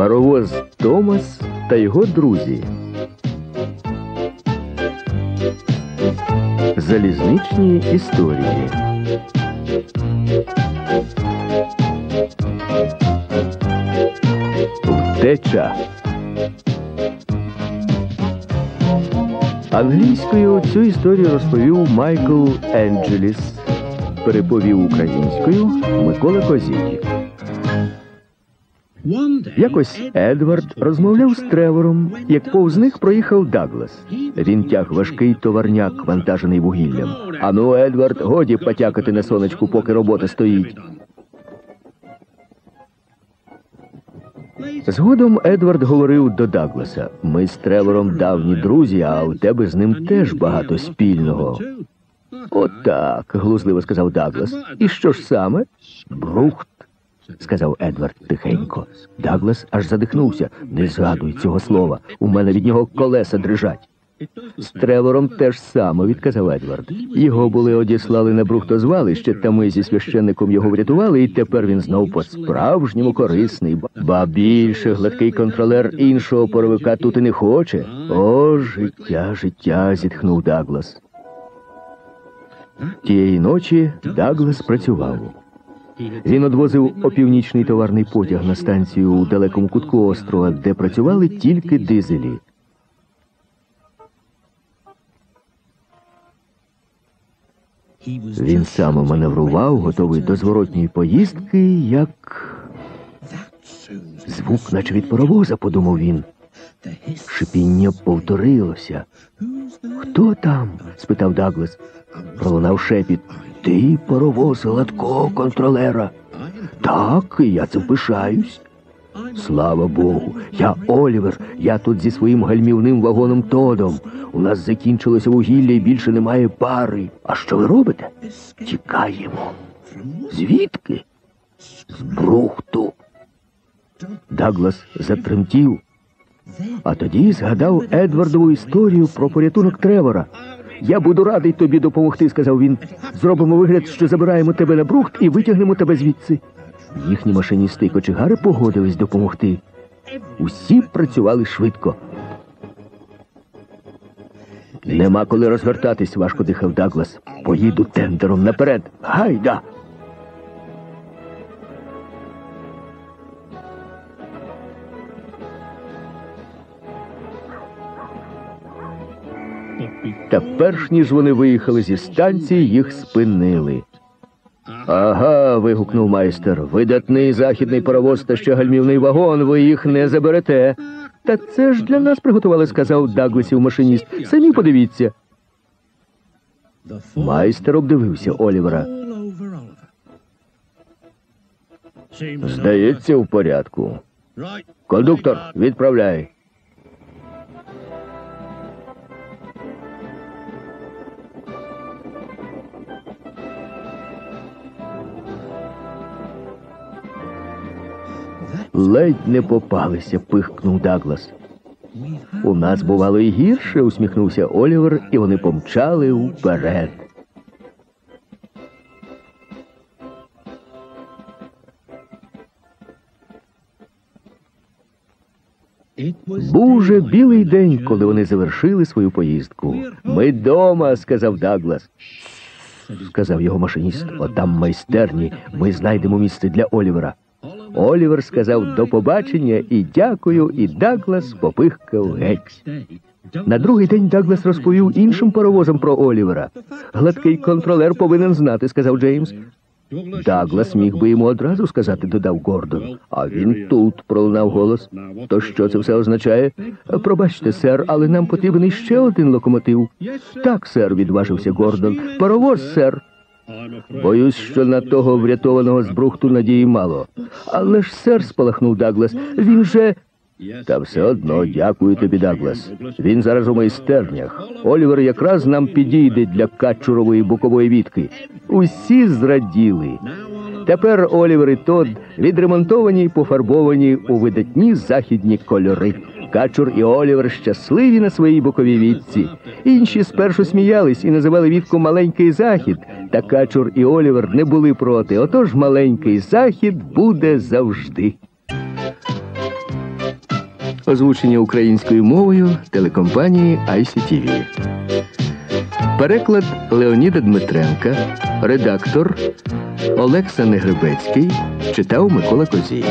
Паровоз Томас та його друзі. Залізничні історії. Втеча. Англійською цю історію розповів Майкл Енджеліс. Переповів українською Микола Козій. Якось Едвард розмовляв з Тревором, як повз них проїхав Даглас. Він тяг важкий товарняк, вантажений вугіллям. Ану, Едвард, годі потякати на сонечку, поки робота стоїть. Згодом Едвард говорив до Дагласа: ми з Тревором давні друзі, а у тебе з ним теж багато спільного. Отак, глузливо сказав Даглас. І що ж саме? Брухт, сказав Едвард тихенько. Даглас аж задихнувся. Не згадуй цього слова. У мене від нього колеса дрижать. З Тревором теж саме, відказав Едвард. Його були одіслали на брухтозвалище, та ми зі священником його врятували, і тепер він знов по-справжньому корисний. Ба більше гладкий контролер іншого поровика тут і не хоче. О, життя, життя, зітхнув Даглас. Тієї ночі Даглас працював. Він одвозив опівнічний товарний потяг на станцію у далекому кутку острова, де працювали тільки дизелі. Він сам маневрував, готовий до зворотньої поїздки, як звук, наче від паровоза, подумав він. Шипіння повторилося. Хто там? спитав Даглас. Пролунав шепіт. Ти паровоз гладкого контролера. Так, я цим пишаюсь. Слава Богу, я Олівер, я тут зі своїм гальмівним вагоном Тодом. У нас закінчилося вугілля і більше немає пари. А що ви робите? Тікаємо. Звідки? З брухту. Доглас затремтів, а тоді згадав Едвардову історію про порятунок Тревора. Я буду радий тобі допомогти, сказав він. Зробимо вигляд, що забираємо тебе на брухт і витягнемо тебе звідси. Їхні машиністи й кочегари погодились допомогти. Усі працювали швидко. Нема коли розвертатись, важко дихав Даглас. Поїду тендером наперед. Гайда! Та перш ніж вони виїхали зі станції, їх спинили. Ага. вигукнув майстер. Видатний західний паровоз та ще гальмівний вагон, ви їх не заберете. Та це ж для нас приготували, сказав Дагласів машиніст. Самі подивіться. Майстер обдивився Олівера. Здається, в порядку. Кондуктор, відправляй. Ледь не попалися, пихкнув Даглас. У нас бувало і гірше, усміхнувся Олівер, і вони помчали вперед. Був уже білий день, коли вони завершили свою поїздку. Ми дома, сказав Даглас. Сказав його машиніст. Отам майстерні. Ми знайдемо місце для Олівера. Олівер сказав до побачення і дякую, і Даглас попихкав геть. На другий день Даглас розповів іншим паровозам про Олівера. Гладкий контролер повинен знати, сказав Джеймс. Даглас міг би йому одразу сказати, додав Гордон. А він тут пролунав голос. То що це все означає? Пробачте, сер, але нам потрібен іще один локомотив. Так, сер, відважився Гордон. Паровоз, сер. Боюсь, що на того врятованого з брухту надії мало. Але ж сер, спалахнув Даглас, він же. Та все одно дякую тобі, Даглас. Він зараз у майстернях. Олівер якраз нам підійде для качурової бокової вітки. Усі зраділи. Тепер Олівер і Тод відремонтовані й пофарбовані у видатні західні кольори. Качур і Олівер щасливі на своїй боковій вітці. Інші спершу сміялись і називали вітку маленький захід. Та Качур і Олівер не були проти. Отож маленький захід буде завжди. Озвучення українською мовою телекомпанії ICTV. Переклад Леоніда Дмитренка, редактор Олекса Негребецький читав Микола Козій.